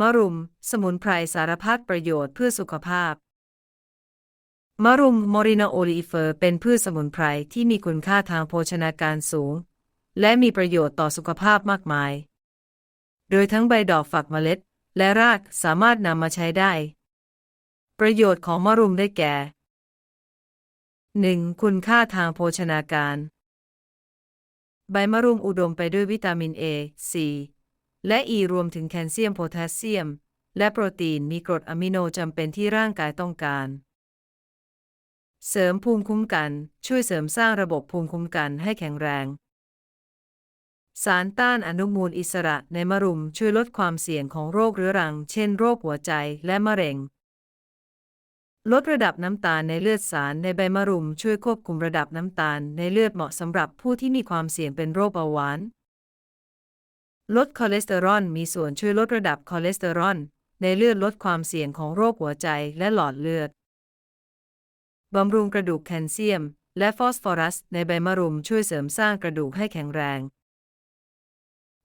มะรุม สมุนไพรสารพัดประโยชน์เพื่อสุขภาพ มะรุมมอรินาโอลีเฟอร์เป็นพืชสมุนไพรที่มีคุณค่าทางโภชนาการสูง และมีประโยชน์ต่อสุขภาพมากมาย โดยทั้งใบดอกฝักเมล็ด และรากสามารถนำมาใช้ได้ ประโยชน์ของมะรุมได้แก่ 1. คุณค่าทางโภชนาการ ใบมะรุมอุดมไปด้วยวิตามิน A, C และ E รวมถึงแคลเซียมโพแทสเซียม และโปรตีนมีกรดอะมิโนจำเป็นที่ร่างกายต้องการ เสริมภูมิคุ้มกัน ช่วยเสริมสร้างระบบภูมิคุ้มกันให้แข็งแรง สารต้านอนุมูลอิสระในมะรุมช่วยลดความเสี่ยงของโรคเรื้อรัง เช่นโรคหัวใจและมะเร็งลดระดับน้ำตาลในเลือดสารในใบมะรุมช่วยควบคุมระดับน้ำตาลในเลือดเหมาะสำหรับผู้ที่มีความเสี่ยงเป็นโรคเบาหวาน ลดคอเลสเตอรอลมีส่วนช่วยลดระดับคอเลสเตอรอลในเลือดลดความเสี่ยงของโรคหัวใจและหลอดเลือด บำรุงกระดูกแคลเซียม และฟอสฟอรัส ในใบมะรุมช่วยเสริมสร้างกระดูกให้แข็งแรง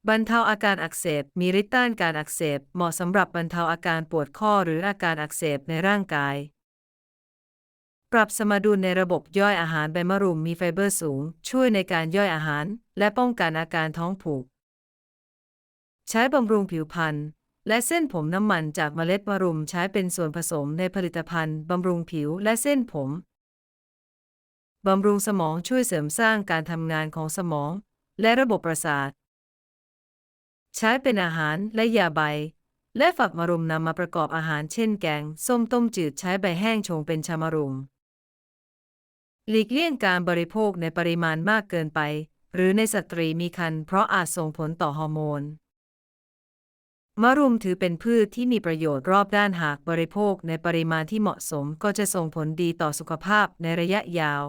บรรเทาอาการอักเสบ มีฤทธิ์ต้านการอักเสบ เหมาะสำหรับบรรเทาอาการปวดข้อหรืออาการอักเสบในร่างกาย ปรับสมดุลในระบบย่อยอาหารใบมะรุมมีไฟเบอร์สูง ช่วยในการย่อยอาหาร และป้องกันอาการท้องผูก ใช้บำรุงผิวพรรณและเส้นผมน้ำมันจากเมล็ดมะรุมใช้เป็นส่วนผสมในผลิตภัณฑ์บำรุงผิวและเส้นผม บำรุงสมองช่วยเสริมสร้างการทำงานของสมอง และระบบประสาท ใช้เป็นอาหารและยาใบ และฝักมะรุมนำมาประกอบอาหารเช่นแกง ส้มต้มจืดใช้ใบแห้งชงเป็นชามะรุม หลีกเลี่ยงการบริโภคในปริมาณมากเกินไป หรือในสตรีมีครรภ์เพราะอาจส่งผลต่อฮอร์โมน มะรุมถือเป็นพืชที่มีประโยชน์รอบด้านหากบริโภคในปริมาณที่เหมาะสมก็จะส่งผลดีต่อสุขภาพในระยะยาว